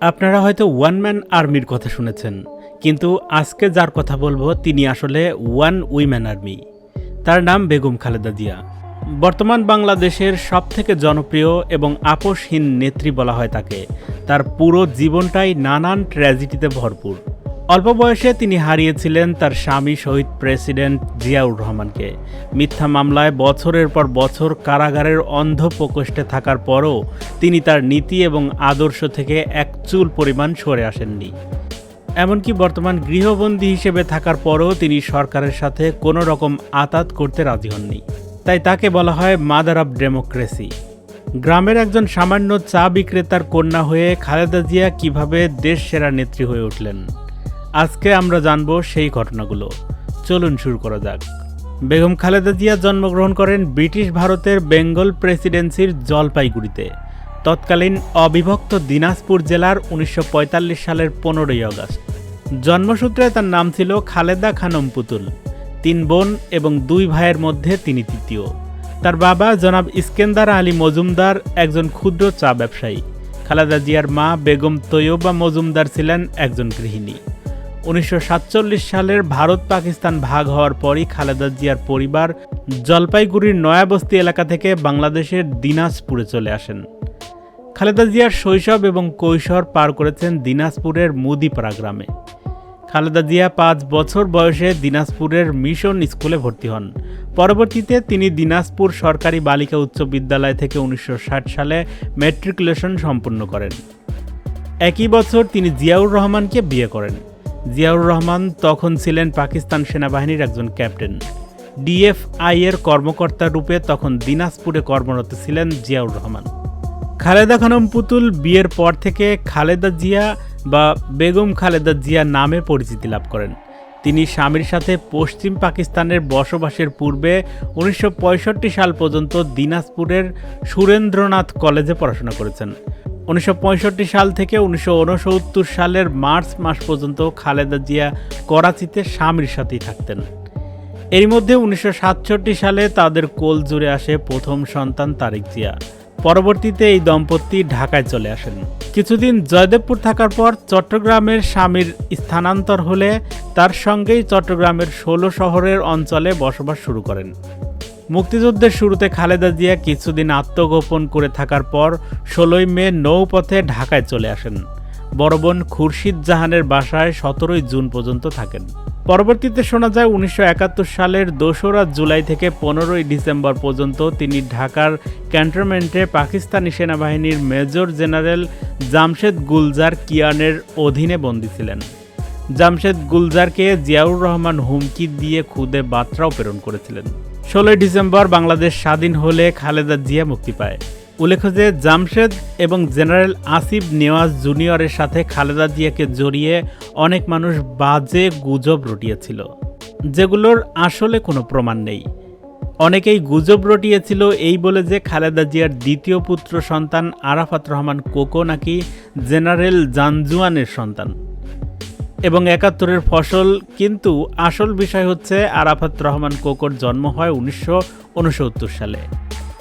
আপনারা হয়তো one man আর্মির কথা শুনেছেন, কিন্তু আজকে যার কথা বলব তিনি আসলে ওয়ান উইম্যান আর্মি তার নাম বেগম খালেদা জিয়া। বর্তমান বাংলাদেশের সবথেকে জনপ্রিয় এবং আপোষহীন নেত্রী বলা হয় তাকে। তার পুরো জীবনটাই নানান ট্র্যাজেডিতে ভরপুর। অল্প বয়সে তিনি হারিয়েছিলেন তার স্বামী শহীদ প্রেসিডেন্ট জিয়াউর রহমানকে। মিথ্যা মামলায় বছরের পর বছর কারাগারের অন্ধ প্রকোষ্ঠে থাকার পরও তিনি তার নীতি এবং আদর্শ থেকে এক চুল পরিমাণ সরে আসেননি। এমনকি বর্তমান গৃহবন্দী হিসেবে থাকার পরও তিনি সরকারের সাথে কোনো রকম আতাত করতে রাজি হননি। তাই তাকে বলা হয় মাদার অব ডেমোক্রেসি। গ্রামের একজন সামান্য চা বিক্রেতার কন্যা হয়ে খালেদা জিয়া কীভাবে দেশ সেরা নেত্রী হয়ে উঠলেন? আজকে আমরা জানব সেই ঘটনাগুলো। চলুন শুরু করা যাক। বেগম খালেদা জিয়া জন্মগ্রহণ করেন ব্রিটিশ ভারতের বেঙ্গল প্রেসিডেন্সির জলপাইগুড়িতে। তৎকালীন অবিভক্ত দিনাজপুর জেলার উনিশশো পঁয়তাল্লিশ সালের পনেরোই আগস্ট। জন্মসূত্রে তার নাম ছিল খালেদা খানম পুতুল। তিন বোন এবং দুই ভাইয়ের মধ্যে তিনি তৃতীয়। তার বাবা জনাব ইস্কেন্দার আলী মজুমদার একজন ক্ষুদ্র চা ব্যবসায়ী। খালেদা জিয়ার মা বেগম তৈয়বা মজুমদার ছিলেন একজন গৃহিণী। উনিশশো সাতচল্লিশ সালের ভারত পাকিস্তান ভাগ হওয়ার পরই খালেদা জিয়ার পরিবার জলপাইগুড়ির নয়াবস্তি এলাকা থেকে বাংলাদেশের দিনাজপুরে চলে আসেন। খালেদা জিয়ার শৈশব এবং কৈশোর পার করেছেন দিনাজপুরের মুদিপাড়া গ্রামে। খালেদা জিয়া পাঁচ বছর বয়সে দিনাজপুরের মিশন স্কুলে ভর্তি হন। পরবর্তীতে তিনি দিনাজপুর সরকারি বালিকা উচ্চ বিদ্যালয় থেকে উনিশশো ষাট সালে ম্যাট্রিকুলেশন সম্পূর্ণ করেন। একই বছর তিনি জিয়াউর রহমানকে বিয়ে করেন। জিয়াউর রহমান তখন ছিলেন পাকিস্তান সেনাবাহিনীর একজন ক্যাপ্টেন। ডিএফআই এর কর্মকর্তা রূপে তখন দিনাজপুরে কর্মরত ছিলেন জিয়াউর রহমান। খালেদা খানম পুতুল বিয়ের পর থেকে খালেদা জিয়া বা বেগম খালেদা জিয়া নামে পরিচিতি লাভ করেন। তিনি স্বামীর সাথে পশ্চিম পাকিস্তানের বসবাসের পূর্বে উনিশশো পঁয়ষট্টি সাল পর্যন্ত দিনাজপুরের সুরেন্দ্রনাথ কলেজে পড়াশোনা করেছেন। উনিশশো পঁয়ষট্টি সাল থেকে উনিশশো উনসত্তর সালের মার্চ মাস পর্যন্ত খালেদা জিয়া করাচিতে স্বামীর সাথেই থাকতেন। এর মধ্যে উনিশশো সাতষট্টি সালে তাদের কোল জুড়ে আসে প্রথম সন্তান তারেক জিয়া। পরবর্তীতে এই দম্পতি ঢাকায় চলে আসেন। কিছুদিন জয়দেবপুর থাকার পর চট্টগ্রামের স্বামীর স্থানান্তর হলে তার সঙ্গেই চট্টগ্রামের ষোলো শহরের অঞ্চলে বসবাস শুরু করেন। মুক্তিযুদ্ধের শুরুতে খালেদা জিয়া কিছুদিন আত্মগোপন করে থাকার পর ষোলোই মে নৌপথে ঢাকায় চলে আসেন। বড় বোন খুরশিদ জাহানের বাসায় সতেরোই জুন পর্যন্ত থাকেন। পরবর্তীতে শোনা যায়, উনিশশো একাত্তর সালের দোসরা জুলাই থেকে পনেরোই ডিসেম্বর পর্যন্ত তিনি ঢাকার ক্যান্টনমেন্টে পাকিস্তানি সেনাবাহিনীর মেজর জেনারেল জামশেদ গুলজার কিয়ানের অধীনে বন্দী ছিলেন। জামশেদ গুলজারকে জিয়াউর রহমান হুমকি দিয়ে খুদে বার্তাও প্রেরণ করেছিলেন। ষোলোই ডিসেম্বর বাংলাদেশ স্বাধীন হলে খালেদা জিয়া মুক্তি পায়। উল্লেখ্য যে জামশেদ এবং জেনারেল আসিফ নেওয়াজ জুনিয়রের সাথে খালেদা জিয়াকে জড়িয়ে অনেক মানুষ বাজে গুজব রটিয়েছিল, যেগুলোর আসলে কোনো প্রমাণ নেই। অনেকেই গুজব রটিয়েছিল এই বলে যে খালেদা জিয়ার দ্বিতীয় পুত্র সন্তান আরাফাত রহমান কোকো নাকি জেনারেল জানজুয়ানের সন্তান। এবং একাত্তরের ফসল কিন্তু আসল বিষয় হচ্ছে আরাফাত রহমান কোকোর জন্ম হয় উনিশশো উনসত্তর সালে।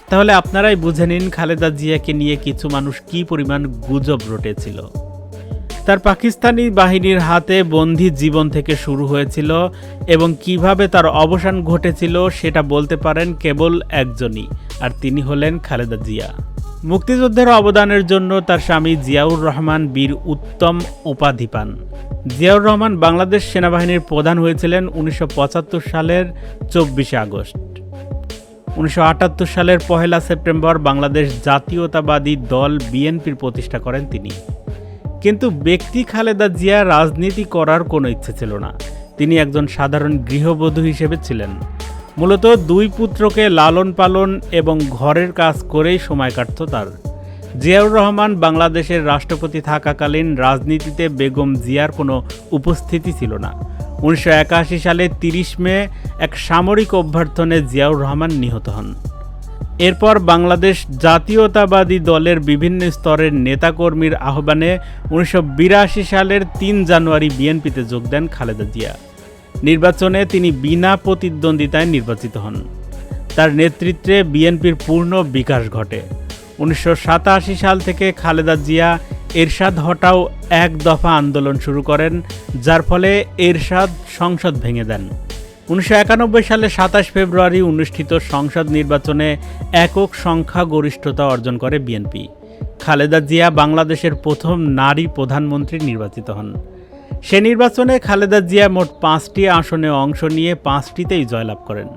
তাহলে আপনারাই বুঝে নিন খালেদা জিয়াকে নিয়ে কিছু মানুষ কি পরিমাণ গুজব রটেছিল। তার পাকিস্তানি বাহিনীর হাতে বন্দি জীবন থেকে শুরু হয়েছিল এবং কীভাবে তার অবসান ঘটেছিল সেটা বলতে পারেন কেবল একজনই, আর তিনি হলেন খালেদা জিয়া। মুক্তিযুদ্ধের অবদানের জন্য তার স্বামী জিয়াউর রহমান বীর উত্তম উপাধি পান। জিয়াউর রহমান বাংলাদেশ সেনাবাহিনীর প্রধান হয়েছিলেন উনিশশো পঁচাত্তর সালের চব্বিশে আগস্ট। উনিশশো আটাত্তর সালের পহেলা সেপ্টেম্বর বাংলাদেশ জাতীয়তাবাদী দল বিএনপির প্রতিষ্ঠা করেন তিনি। কিন্তু ব্যক্তি খালেদা জিয়া রাজনীতি করার কোনো ইচ্ছে ছিল না। তিনি একজন সাধারণ গৃহবধূ হিসেবে ছিলেন। মূলত দুই পুত্রকে লালন পালন এবং ঘরের কাজ করেই সময় কাটত তার। জিয়াউর রহমান বাংলাদেশের রাষ্ট্রপতি থাকাকালীন রাজনীতিতে বেগম জিয়ার কোনো উপস্থিতি ছিল না। উনিশশো একাশি সালে তিরিশ মে এক সামরিক অভ্যর্থনে জিয়াউর রহমান নিহত হন। এরপর বাংলাদেশ জাতীয়তাবাদী দলের বিভিন্ন স্তরের নেতাকর্মীর আহ্বানে উনিশশো বিরাশি সালের তিন জানুয়ারি বিএনপিতে যোগ দেন খালেদা জিয়া। নির্বাচনে তিনি বিনা প্রতিদ্বন্দ্বিতায় নির্বাচিত হন। তার নেতৃত্বে বিএনপির পূর্ণ বিকাশ ঘটে। উনিশশো সাতাশি সাল থেকে খালেদা জিয়া এরশাদ হটাও এক দফা আন্দোলন শুরু করেন, যার ফলে এরশাদ সংসদ ভেঙে দেন। উনিশশো একানব্বই সালে সাতাশ ফেব্রুয়ারি অনুষ্ঠিত সংসদ নির্বাচনে একক সংখ্যা গরিষ্ঠতা অর্জন করে বিএনপি। খালেদা জিয়া বাংলাদেশের প্রথম নারী প্রধানমন্ত্রী নির্বাচিত হন। সে নির্বাচনে খালেদা জিয়া মোট পাঁচটি আসনে অংশ নিয়ে পাঁচটিতেই জয়লাভ করেন।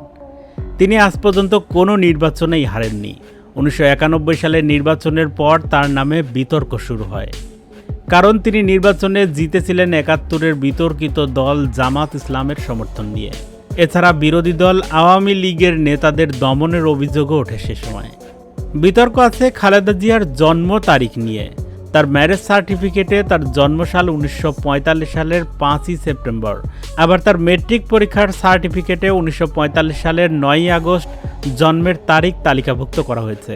তিনি আজ পর্যন্ত কোনো নির্বাচনেই হারেননি। উনিশশো একানব্বই সালের নির্বাচনের পর তার নামে বিতর্ক শুরু হয়। কারণ তিনি নির্বাচনে জিতেছিলেন একাত্তরের বিতর্কিত দল জামাত ইসলামের সমর্থন নিয়ে। এছাড়া বিরোধী দল আওয়ামী লীগের নেতাদের দমনের অভিযোগও ওঠে সে সময়। বিতর্ক আছে খালেদা জিয়ার জন্ম তারিখ নিয়ে। তার ম্যারেজ সার্টিফিকেটে তার জন্মসাল উনিশশো পঁয়তাল্লিশ সালের পাঁচই সেপ্টেম্বর। আবার তার মেট্রিক পরীক্ষার সার্টিফিকেটে উনিশশো পঁয়তাল্লিশ সালের নয়ই আগস্ট জন্মের তারিখ তালিকাভুক্ত করা হয়েছে।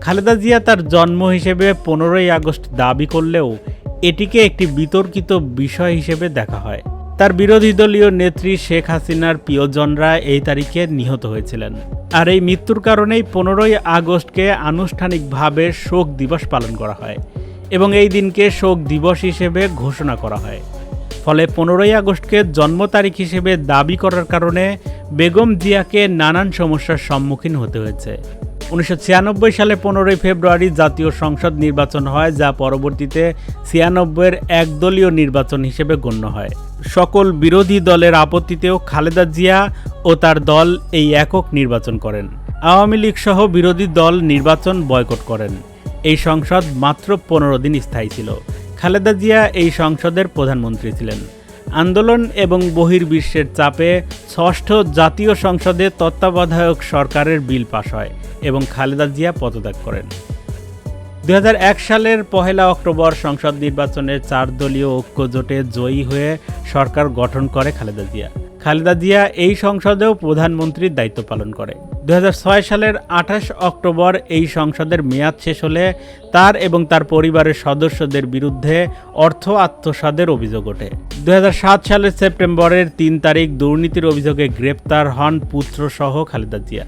খালেদা জিয়া তার জন্ম হিসেবে পনেরোই আগস্ট দাবি করলেও এটিকে একটি বিতর্কিত বিষয় হিসেবে দেখা হয়। তার বিরোধী দলীয় নেত্রী শেখ হাসিনার প্রিয়জনরা এই তারিখে নিহত হয়েছিলেন। আর এই মৃত্যুর কারণেই পনেরোই আগস্টকে আনুষ্ঠানিকভাবে শোক দিবস পালন করা হয়। এবং এই দিনকে শোক দিবস হিসেবে ঘোষণা করা হয়। ফলে পনেরোই আগস্টকে জন্ম তারিখ হিসেবে দাবি করার কারণে বেগম জিয়াকে নানান সমস্যার সম্মুখীন হতে হয়েছে। উনিশশো ছিয়ানব্বই সালে পনেরোই ফেব্রুয়ারি জাতীয় সংসদ নির্বাচন হয়, যা পরবর্তীতে ছিয়ানব্বইয়ের একদলীয় নির্বাচন হিসেবে গণ্য হয়। সকল বিরোধী দলের আপত্তিতেও খালেদা জিয়া ও তার দল এই একক নির্বাচন করেন। আওয়ামী লীগ সহ বিরোধী দল নির্বাচন বয়কট করেন। এই সংসদ মাত্র পনেরো দিন স্থায়ী ছিল। খালেদা জিয়া এই সংসদের প্রধানমন্ত্রী ছিলেন। আন্দোলন এবং বহির্বিশ্বের চাপে ষষ্ঠ জাতীয় সংসদে তত্ত্বাবধায়ক সরকারের বিল পাশ হয় এবং খালেদা জিয়া পদত্যাগ করেন। দু হাজার এক সালের পহেলা অক্টোবর সংসদ নির্বাচনে চার দলীয় ঐক্য জোটে জয়ী হয়ে সরকার গঠন করে খালেদা জিয়া। খালেদা জিয়া এই সংসদেও প্রধানমন্ত্রীর দায়িত্ব পালন করে। দুই হাজার ছয় সালের আঠাশ অক্টোবর এই সংসদের মেয়াদ শেষ হলে তার এবং তার পরিবারের সদস্যদের বিরুদ্ধে অর্থ আত্মসাদের অভিযোগ ওঠে। দু সালের সেপ্টেম্বরের তিন তারিখ দুর্নীতির অভিযোগে গ্রেপ্তার হন পুত্রসহ খালেদা জিয়া।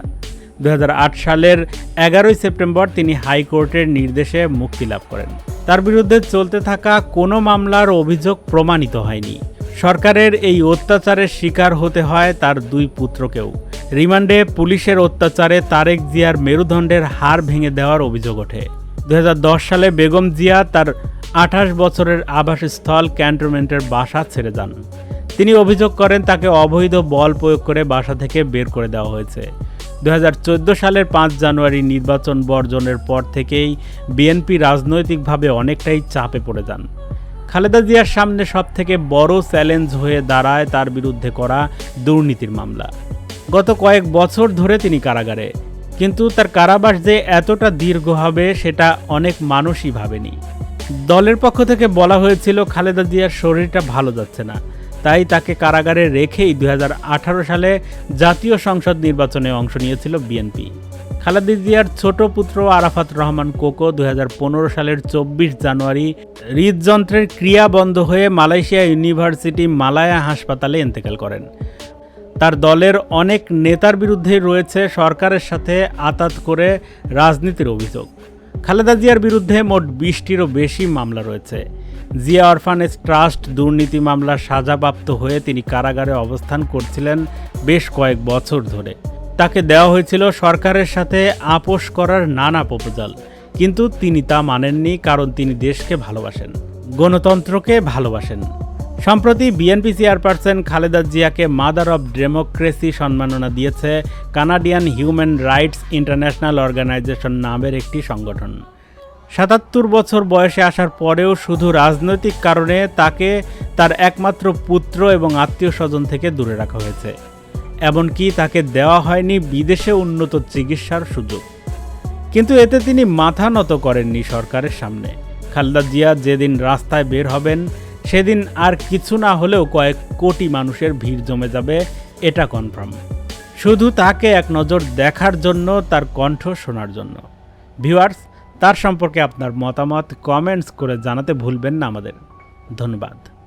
দুই হাজার আট সালের এগারোই সেপ্টেম্বর তিনি হাইকোর্টের নির্দেশে মুক্তি লাভ করেন। তার বিরুদ্ধে চলতে থাকা কোনো মামলার অভিযোগ প্রমাণিত হয়নি। সরকারের এই অত্যাচারের শিকার হতে হয় তার দুই পুত্রকেও। রিমান্ডে পুলিশের অত্যাচারে তারেক জিয়ার মেরুদণ্ডের হার ভেঙে দেওয়ার অভিযোগ ওঠে। দু হাজার দশ সালে বেগম জিয়া তার আঠাশ বছরের আবাসস্থল ক্যান্টনমেন্টের বাসা ছেড়ে যান। তিনি অভিযোগ করেন তাকে অবৈধ বল প্রয়োগ করে বাসা থেকে বের করে দেওয়া হয়েছে। দু হাজার চোদ্দ সালের পাঁচ জানুয়ারি নির্বাচন বর্জনের পর থেকেই বিএনপি রাজনৈতিকভাবে অনেকটাই চাপে পড়ে যান। খালেদা জিয়ার সামনে সবথেকে বড় চ্যালেঞ্জ হয়ে দাঁড়ায় তার বিরুদ্ধে করা দুর্নীতির মামলা। গত কয়েক বছর ধরে তিনি কারাগারে। কিন্তু তার কারাবাস যে এতটা দীর্ঘ হবে, সেটা অনেক মানুষই ভাবেনি। দলের পক্ষ থেকে বলা হয়েছিল, খালেদা জিয়ার শরীরটা ভালো যাচ্ছে না। তাই তাকে কারাগারে রেখেই দুই হাজার আঠারো সালে জাতীয় সংসদ নির্বাচনে অংশ নিয়েছিল বিএনপি। খালেদা জিয়ার ছোট পুত্র আরাফাত রহমান কোকো দুই হাজার পনেরো সালের চব্বিশ জানুয়ারি হৃদযন্ত্রের ক্রিয়া বন্ধ হয়ে মালয়েশিয়া ইউনিভার্সিটি মালায়া হাসপাতালে ইন্তেকাল করেন। তার দলের অনেক নেতার বিরুদ্ধে রয়েছে সরকারের সাথে আতাত করে রাজনীতির অভিযোগ। খালেদা জিয়ার বিরুদ্ধে মোট বিশটিরও বেশি মামলা রয়েছে। জিয়া অরফানেজ ট্রাস্ট দুর্নীতি মামলার সাজাপ্রাপ্ত হয়ে তিনি কারাগারে অবস্থান করছিলেন বেশ কয়েক বছর ধরে। তাকে দেওয়া হয়েছিল সরকারের সাথে আপোষ করার নানা প্রপোজাল। কিন্তু তিনি তা মানেননি, কারণ তিনি দেশকে ভালোবাসেন। গণতন্ত্রকে ভালোবাসেন। সম্প্রতি বিএনপি চেয়ারপারসন খালেদা জিয়াকে মাদার অব ডেমোক্রেসি সম্মাননা দিয়েছে Canadian human rights international organisation নামের একটি সংগঠন। সাতাত্তর বছর বয়সে আসার পরেও শুধু রাজনৈতিক কারণে তাকে তার একমাত্র পুত্র এবং আত্মীয় স্বজন থেকে দূরে রাখা হয়েছে। এমনকি তাকে দেওয়া হয়নি বিদেশে উন্নত চিকিৎসার সুযোগ। কিন্তু এতে তিনি মাথা নত করেননি সরকারের সামনে। খালেদা জিয়া যেদিন রাস্তায় বের হবেন সেদিন আর কিছু না হলেও কয়েক কোটি মানুষের ভিড় জমে যাবে, এটা কনফার্ম শুধু তাকে এক নজর দেখার জন্য, তার কণ্ঠ শোনার জন্য। ভিউয়ার্স তার সম্পর্কে আপনার মতামত কমেন্টস করে জানাতে ভুলবেন না আমাদের। ধন্যবাদ।